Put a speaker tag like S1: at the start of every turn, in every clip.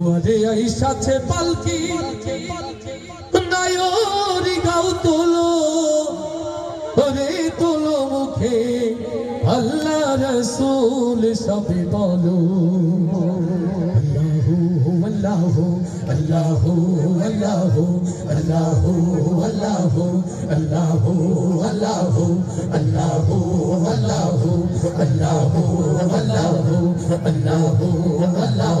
S1: ওরে আইসাছে পালকি নায়রি গাও তোলো ওরে তোলো মুখে আল্লাহ রসুল সবে বলো আল্লাহ আল্লাহ আল্লাহ আল্লাহ আল্লাহ আল্লাহ আল্লাহ আল্লাহ আল্লাহ আল্লাহ আল্লাহ আল্লাহ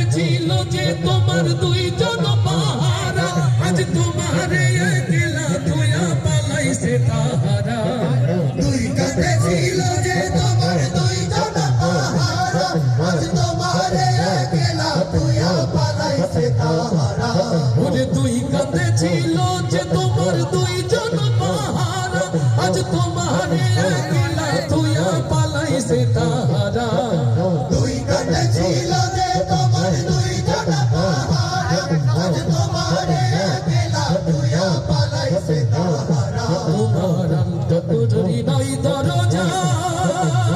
S1: যে তোমার দুইজন পাহারা আজ তোমারে একলা তুয়া পালাইছে তাহারা।
S2: দুই কাঁধে ছিল যে তোমার দুইজন পাহারা আজ তোমারে একলা তুইয়া পালাইছে তাহারা।
S1: ওরে দুই কাঁধে ছিল যে তোমার দুইজন পাহারা আজ তোমারে একলা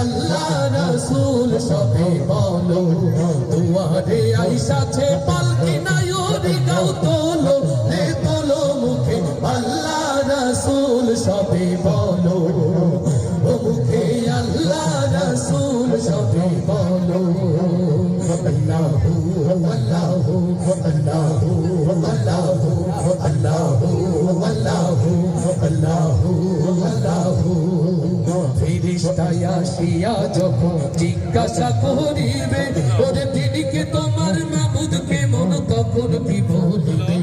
S1: আল্লাহ রসুল সবে বলো, দুয়ারে আইসাছে পালকি নায়রি গাও তোলো রে তোলো মুখে। আল্লাহ রসুল সবে বলো, ও মুখে আল্লাহ রসুল সবে বলো। আল্লাহ আল্লাহ আল্লাহ আল্লাহ আল্লাহ আল্লাহ আল্লাহ ফিরিস্তায় আসিয়া যখন জিজ্ঞাসা করিবে, ওরে দিদিকে তোমার মামুদ কেমন তখন কি বলিবে?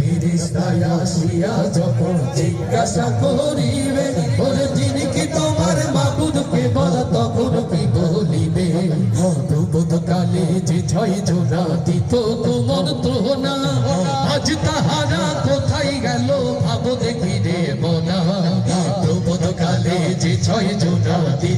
S1: ফিরিস্তায় আসিয়া যখন জিজ্ঞাসা করিবে, ওরে দিদিকে তোমার মামুদ কেমন তখন কি বলিবে? প্রবোধ কালে যে ছয় জোড়া দিত, তোমার তোনা আজ তাহারা ছয় জোনাতি